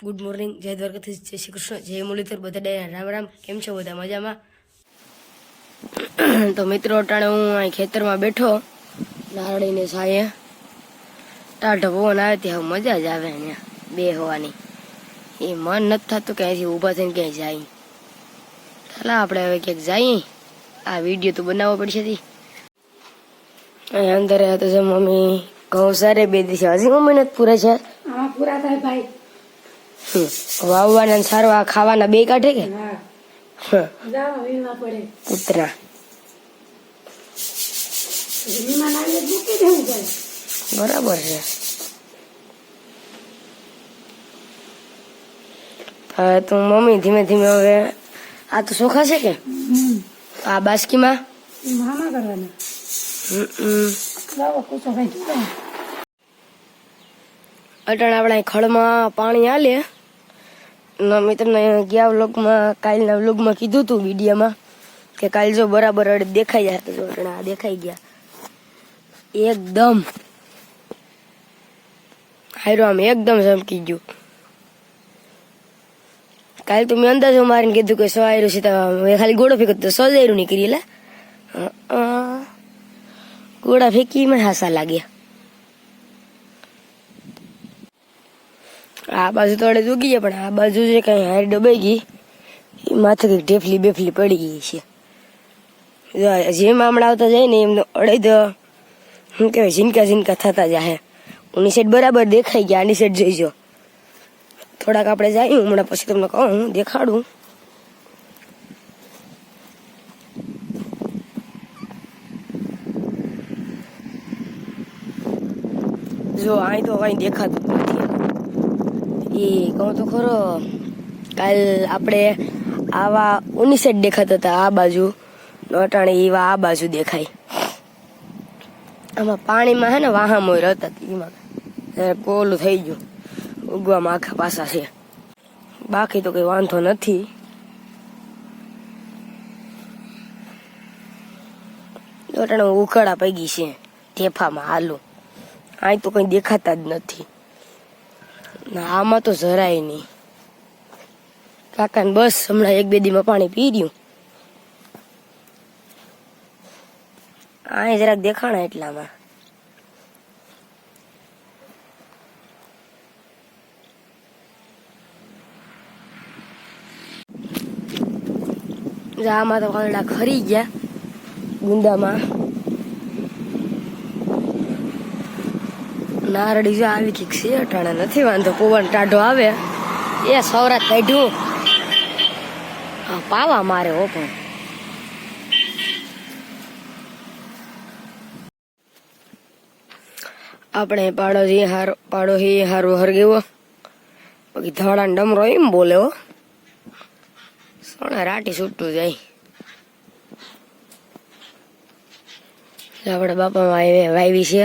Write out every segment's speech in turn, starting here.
Good morning જય દ્વારકાથી જય શ્રી કૃષ્ણ. જય મુરલીધર. બધા રામ રામ. કેમ છો બધા મજામાં? તો મિત્રો, અટાણે હું અહીં ખેતરમાં બેઠો. નારળીની સાયે ટાઢો પવન આવે ત્યાં મજા જ આવે અહીંયા બે હોવાની. એ મન નથી થતું કે અહીંથી ઊભા થઈને ક્યાંય જાય. ચાલો આપણે હવે ક્યાંક જઈએ. આ વીડિયો તો બનાવવો પડશે અહીં અંદર તો મમ્મી ઘઉં સારે, બે દિવસે હજી મમ્મી નથી પૂરા છે પૂરા થાય ભાઈ. વાવવાના સારવા ખાવાના બે કાઢે કે? કૂતરા. બરાબર છે. હવે તું મમ્મી ધીમે ધીમે હવે આ તો સોખા છે કે? આ બાસ્કીમાં? મામા કરવાના. અટાણે આપણે ખળમાં પાણી આલે. મેં તમને ગયા વ્લોગમાં, કાલના વ્લોગમાં કીધું હતું વિડીયોમાં કે કાલ જો બરાબર અડદ દેખાઈ જાય જો દેખાઈ ગયા. એકદમ. હાયરો આમ એકદમ ચમકી ગયું. કાલ તો મેં અંદાજો મારીને કીધું કે સો આયરું છે તો મેં ખાલી ગોળો ફેંક્યો તો સો જ આયરું નીકળી લે. ગોળા ફેંકીમાં હાસા લાગ્યા. આ બાજુ તો અડે ઉગી પણ આ બાજુ જે કઈ હારી ડબાઈ ગઈ, એ માથે કંઈક ઢેફલી બેફલી પડી ગઈ છે. જેમ હમણાં આવતા જાય ને એમનો અડદ શું કહેવાય ઝીનકા ઝીનકા થતા જાય. ઉની સાઈડ બરાબર દેખાઈ ગયા, આની સાઈડ જોઈજો થોડાક આપણે જઈએ હમણાં પછી તમને કહું, હું દેખાડું. જો અહીં તો અહીં દેખાતું નથી. કહું તો ખરો, કાલ આપણે આવા ઉની સાઈડ દેખાતા હતા, આ બાજુ. નોટાણે એવા આ બાજુ દેખાય. આમાં પાણીમાં હે ને વાહા મોય રહેતા એમાં પોલું થઈ ગયું. ઉગવામાં આખા પાસા છે. બાકી તો કઈ વાંધો નથી. નોટાણે ઉકળા પૈગી છે. ઢેફામાં હાલું. અહીં તો કઈ દેખાતા જ નથી. ના, આમાં તો જરાય નહીં. કાકાને બસ હમણાં એક બે દીમાં પાણી પી રહ્યું અહીં જરાક દેખાણા એટલામાં. આમાં તો પાંદડા ખરી ગયા ગુંદામાં. નારળી જો આવી કંઈક છે, અટાણા નથી વાંધો, પવન ટાઢો આવે. એ સૌરાત કાઢ્યું. પાવા મારે હો પણ. આપણે પાડોશી હારો પાડોશી હારો હરગેવો પછી ધોળા ડમરો એમ બોલે હો. સોના રાટી છૂટું જાય. આપણે બાપા વાવી છે,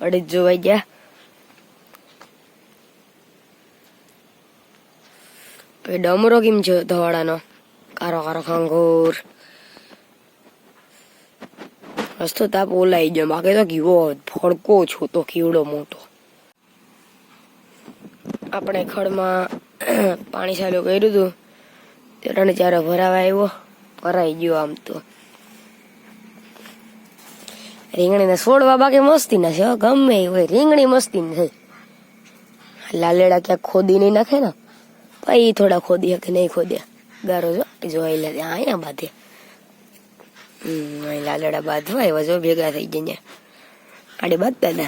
અડીજો જોવાઈ ગયા એ ડમરો કેમ છે ધવાડાનો? કારો કારો ખાંગોર. રસ્તો તાપ ઓલાઈ ગયો. બાકી તો કીવો ફડકો છો તો કીવડો મોટો. આપણે ખડમાં પાણી ચાલુ કર્યું હતું. ત્રણ ચાર ભરાવા આવ્યો, ભરાઈ ગયો આમ તો. રીંગણીને છોડવા બાકી મસ્તી ના છે ગમે હોય, રીંગણી મસ્તી ને છે. લાલેડા ક્યાંક ખોદી નહીં નાખે ને. પછી થોડા ખોદી કે નહીં ખોદ્યા. ગારો જો જોઈ લે અહીંયા બાંધે. અહીં લાલેડા બાંધવા એવા જો, ભેગા થઈ જઈને આડે બાંધતા ને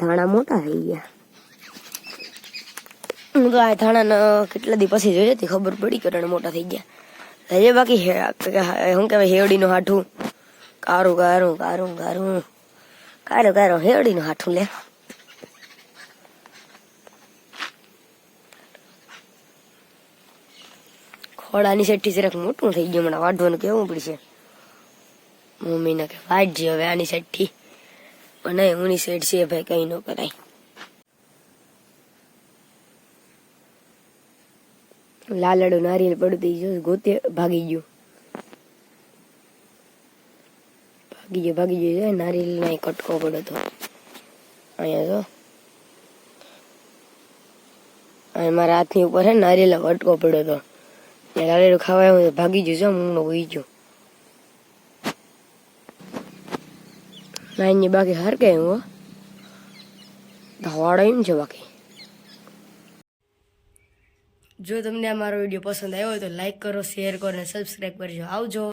ધાણા મોટા થઈ ગયા. હું તો આ ધાણા કેટલા દી પછી જોઈ હતી, ખબર પડી કે મોટા થઈ ગયા. હજે બાકી શું કહેવાય, હેવડીનું હાઠું. કારું કારું કારું કારું. કારું કારું, હેવડીનું હાઠું લે. ખોડાની શેઠી જરાક મોટું થઈ ગયું, મને વાઢવાનું કેવું પડશે. મમ્મીને કે, વાઢજે હવે આની શેઠી નહીં ઉની સેઠ છે, ભાઈ, કઈ ન કરાય. લાલડું નારિયેલ પડતી જો ગોતે ભાગી ગયું. ભાગી ગયો ભાગી ગયો નારિયેલ ના કટકો પડ્યો તો. અહીંયા જો. મારા હાથની ઉપર હે નારિયેલ કટકો પડ્યો હતો નારિયેળ ખાવા આવ્યો ભાગી જશે મૂંગનો ઉઈ ગયો. નાઈની બાકી હાર કે હું. ધવાડા એમ છે બાકી. જો તમને આ મારો વીડિયો પસંદ આવ્યો હોય તો લાઈક કરો શેર કરો અને સબસ્ક્રાઈબ કરજો. આવજો.